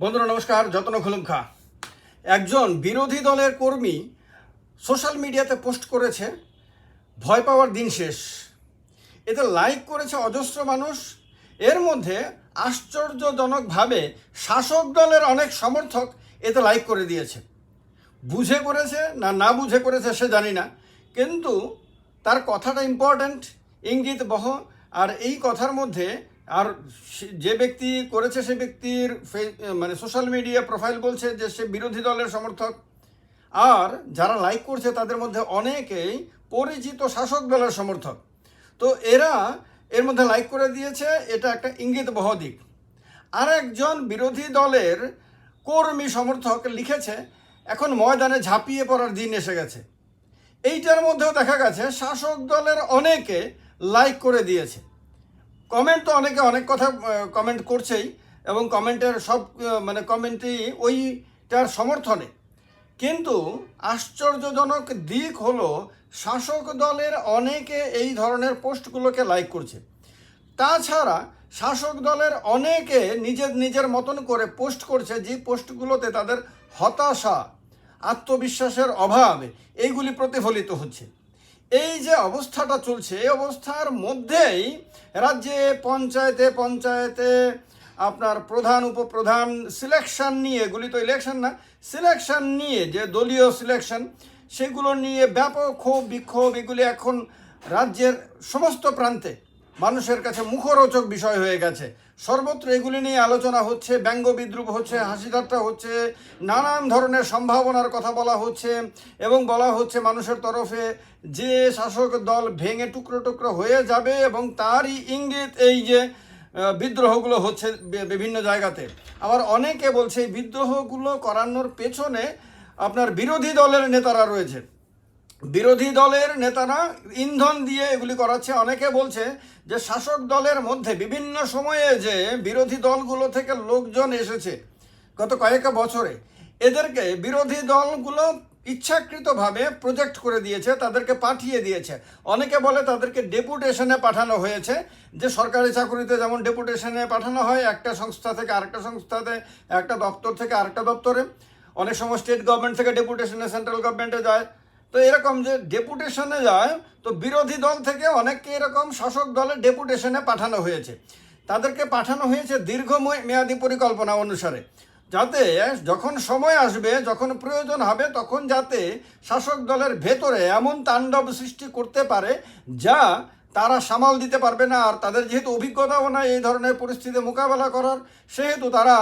বন্ধুরা, নমস্কার, যত্ন খুলুম খা। একজন বিরোধী দলের কর্মী সোশ্যাল মিডিয়াতে পোস্ট করেছে, ভয় পাওয়ার দিন শেষ। এতে লাইক করেছে অজস্র মানুষ। এর মধ্যে আশ্চর্যজনকভাবে শাসক দলের অনেক সমর্থক এতে লাইক করে দিয়েছে। বুঝে করেছে না না বুঝে করেছে সে জানি না, কিন্তু তার কথাটা ইম্পর্ট্যান্ট ইঙ্গিত বহ, আর এই কথার মধ্যে আর যে ব্যক্তি করেছে সে ব্যক্তির মানে সোশ্যাল মিডিয়া প্রোফাইল বলছে যে সে বিরোধী দলের সমর্থক। আর যারা লাইক করছে তাদের মধ্যে অনেকেই পরিচিত শাসক দলের সমর্থক। তো এরা এর মধ্যে লাইক করে দিয়েছে, এটা একটা ইঙ্গিত বহ দিক। আর একজন বিরোধী দলের কর্মী সমর্থক লিখেছে, এখন ময়দানে ঝাঁপিয়ে পড়ার দিন এসে গেছে। এইটার মধ্যেও দেখা গেছে, শাসক দলের অনেকে লাইক করে দিয়েছে। কমেন্ট তো অনেকে অনেক কথা কমেন্ট করছেই এবং কমেন্টের সব মানে কমেন্টই ওইটার সমর্থনে। কিন্তু আশ্চর্যজনক দিক হলো শাসক দলের অনেকে এই ধরনের পোস্টগুলোকে লাইক করছে। তাছাড়া শাসক দলের অনেকে নিজের নিজের মতন করে পোস্ট করছে, যে পোস্টগুলোতে তাদের হতাশা, আত্মবিশ্বাসের অভাব এইগুলি প্রতিফলিত হচ্ছে। এই যে অবস্থাটা চলছে, এই অবস্থার মধ্যেই রাজ্যে পঞ্চায়েতে পঞ্চায়েতে আপনার প্রধান, উপপ্রধান সিলেকশন নিয়ে, এগুলি তো ইলেকশন না সিলেকশন নিয়ে যে দলীয় সিলেকশন সেগুলো নিয়ে ব্যাপক ক্ষোভ, বিক্ষোভ, এগুলি এখন রাজ্যের সমস্ত প্রান্তে। মানুষের কাছে মুখরোচক বিষয় হয়ে গেছে। সর্বত্র এগুলি নিয়ে আলোচনা হচ্ছে, ব্যঙ্গ বিদ্রুপ হচ্ছে হাসি ঠাট্টা হচ্ছে, নানান ধরনের সম্ভাবনার কথা বলা হচ্ছে এবং বলা হচ্ছে মানুষের তরফে যে শাসক দল ভেঙে টুকরো টুকরো হয়ে যাবে এবং তারই ইঙ্গিত এই যে বিদ্রোহগুলো হচ্ছে বিভিন্ন জায়গাতে। আবার অনেকে বলছে এই বিদ্রোহগুলো করানোর পেছনে আপনার বিরোধী দলের নেতারা রয়েছে। বিরোধী দলের নেতারা ইন্ধন দিয়ে এগুলি করাচ্ছে। অনেকে বলছে যে শাসক দলের মধ্যে বিভিন্ন সময়ে যে বিরোধী দলগুলো থেকে লোকজন এসেছে গত কয়েক বছরে, এদেরকে বিরোধী দলগুলো ইচ্ছাকৃতভাবে প্রজেক্ট করে দিয়েছে, তাদেরকে পাঠিয়ে দিয়েছে। অনেকে বলে তাদেরকে ডেপুটেশনে পাঠানো হয়েছে, যে সরকারি চাকরিতে যেমন ডেপুটেশনে পাঠানো হয়, একটা সংস্থা থেকে আরেকটা সংস্থাতে, একটা দপ্তর থেকে আরেকটা দপ্তরে। অনেক সময় স্টেট গভর্নমেন্ট থেকে ডেপুটেশনে সেন্ট্রাল গভর্নমেন্টে যায়। তো এরকম যে ডেপুটেশনে যায়, তো বিরোধী দল থেকে অনেককে এরকম শাসক দলের ডেপুটেশনে পাঠানো হয়েছে। তাদেরকে পাঠানো হয়েছে দীর্ঘ মেয়াদী পরিকল্পনা অনুসারে। যাতে যখন সময় আসবে, যখন প্রয়োজন হবে, তখন যাতে শাসক দলের ভেতরে এমন তাণ্ডব সৃষ্টি করতে পারে যা তারা সামাল দিতে পারবে না। আর তাদের যেহেতু অভিজ্ঞতাও নাই এই ধরনের পরিস্থিতি মোকাবেলা করার, সেহেতু তারা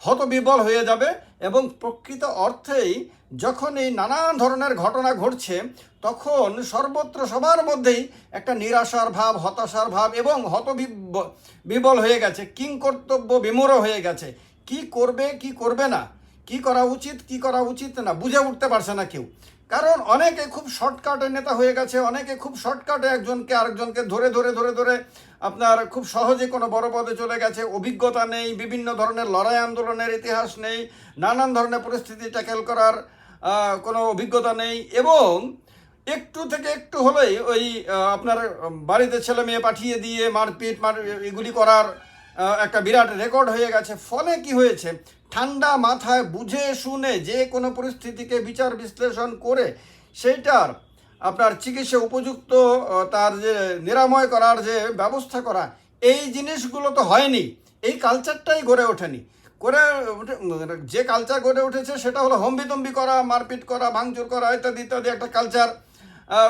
হতবিবল হয়ে যাবে এবং প্রকৃত অর্থেই যখন এই নানান ধরনের ঘটনা ঘটছে, তখন সর্বত্র সবার মধ্যেই একটা নিরাশার ভাব, হতাশার ভাব এবং হতবিব- বিবল হয়ে গেছে কিং কর্তব্য বিমূঢ় হয়ে গেছে। কি করবে কি করবে না? কি করা উচিত, কি করা উচিত না? বুঝে উঠতে পারছে না কেউ। কারণ অনেকে খুব শর্টকাটে নেতা হয়ে গেছে, অনেকে খুব শর্টকাটে একজনকে আরেকজনকে ধরে ধরে ধরে ধরে আপনার খুব সহজে কোনো বড় পদে চলে গেছে। অভিজ্ঞতা নেই, বিভিন্ন ধরনের লড়াই আন্দোলনের ইতিহাস নেই, নানান ধরনের পরিস্থিতি ট্যাকেল করার কোনো অভিজ্ঞতা নেই এবং একটু থেকে একটু হলেই ওই আপনার বাড়িতে ছেলে মেয়ে পাঠিয়ে দিয়ে মারপিট, মার, এগুলি করার একটা বিরাট রেকর্ড হয়ে গেছে। ফলে কি হয়েছে? ঠান্ডা মাথায় বুঝে শুনে যে কোনো পরিস্থিতিকে বিচার বিশ্লেষণ করে সেইটার আপনার চিকিৎসা উপযুক্ত তার যে নিরাময় করার যে ব্যবস্থা করা, এই জিনিসগুলো তো হয়নি। এই কালচারটাই গড়ে ওঠেনি। করে, যে কালচার গড়ে উঠেছে সেটা হলো হম্বিতম্বি করা, মারপিট করা, ভাঙচুর করা ইত্যাদি ইত্যাদি একটা কালচার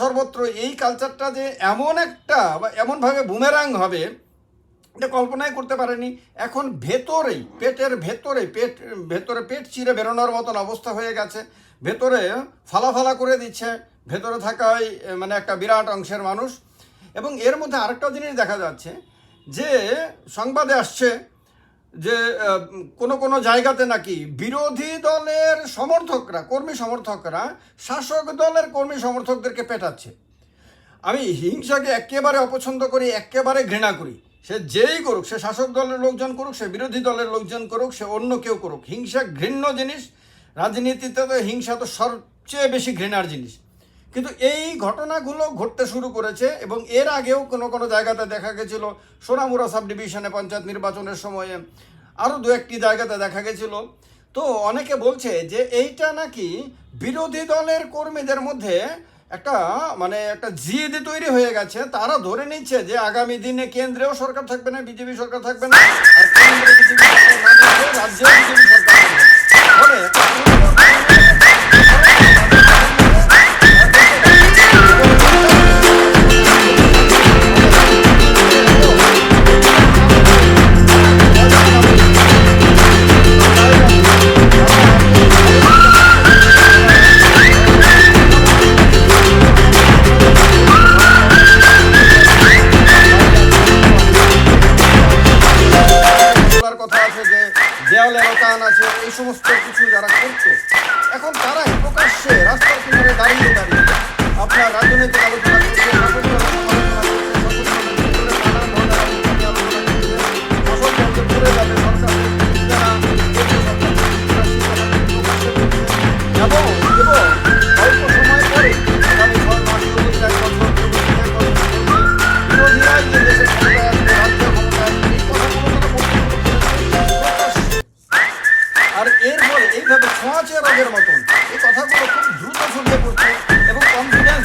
সর্বত্র এই কালচারটা যে এমন একটা বা এমনভাবে বুমেরাং হবে এটা কল্পনাই করতে পারেনি। এখন ভেতরেই পেটের ভেতরে পেট ভেতরে পেট চিরে বেরোনোর মতন অবস্থা হয়ে গেছে। ভেতরে ফালাফালা করে দিচ্ছে। ভেতরে থাকাই এ, মানে একটা বিরাট অংশের মানুষ। এবং এর মধ্যে আরেকটা জিনিস দেখা যাচ্ছে যে সংবাদে আসছে যে কোনো কোনো জায়গাতে নাকি বিরোধী দলের সমর্থকরা কর্মী সমর্থকরা শাসক দলের কর্মী সমর্থকদেরকে পেটাচ্ছে। আমি হিংসাকে একেবারে অপছন্দ করি একেবারে ঘৃণা করি। সে যেই করুক, সে শাসক দলের লোকজন করুক, সে বিরোধী দলের লোকজন করুক, সে অন্য কেউ করুক, হিংসা ঘৃণ্য জিনিস, রাজনীতিতে তো হিংসা তো সবচেয়ে বেশি ঘৃণার জিনিস। কিন্তু এই ঘটনাগুলো ঘটতে শুরু করেছে এবং এর আগেও কোনো কোনো জায়গাতে দেখা গেছিল সোনামুরা সাব ডিভিশনে পঞ্চায়েত নির্বাচনের সময়ে আরও দু একটি জায়গাতে দেখা গেছিল। তো অনেকে বলছে যে এইটা নাকি বিরোধী দলের কর্মীদের মধ্যে একটা মানে একটা জিদ তৈরি হয়ে গেছে। তারা ধরে নিচ্ছে যে আগামী দিনে কেন্দ্রেও সরকার থাকবে না, বিজেপি সরকার থাকবে না, আর রাজ্যেও বিজেপি সরকার থাকবে না। দেওয়ালের টান আছে, এই সমস্ত কিছু যারা করছে, এখন তারাই প্রকাশ্যে রাস্তার কিনারে দাঁড়িয়ে দাঁড়িয়ে আপনার রাজনৈতিক আলোচনা আর এর ফলে এইভাবে ছোঁয়াচে রোগের মতন। এই কথাগুলো খুব দ্রুত শুনতে পড়ছে এবং কনফিডেন্স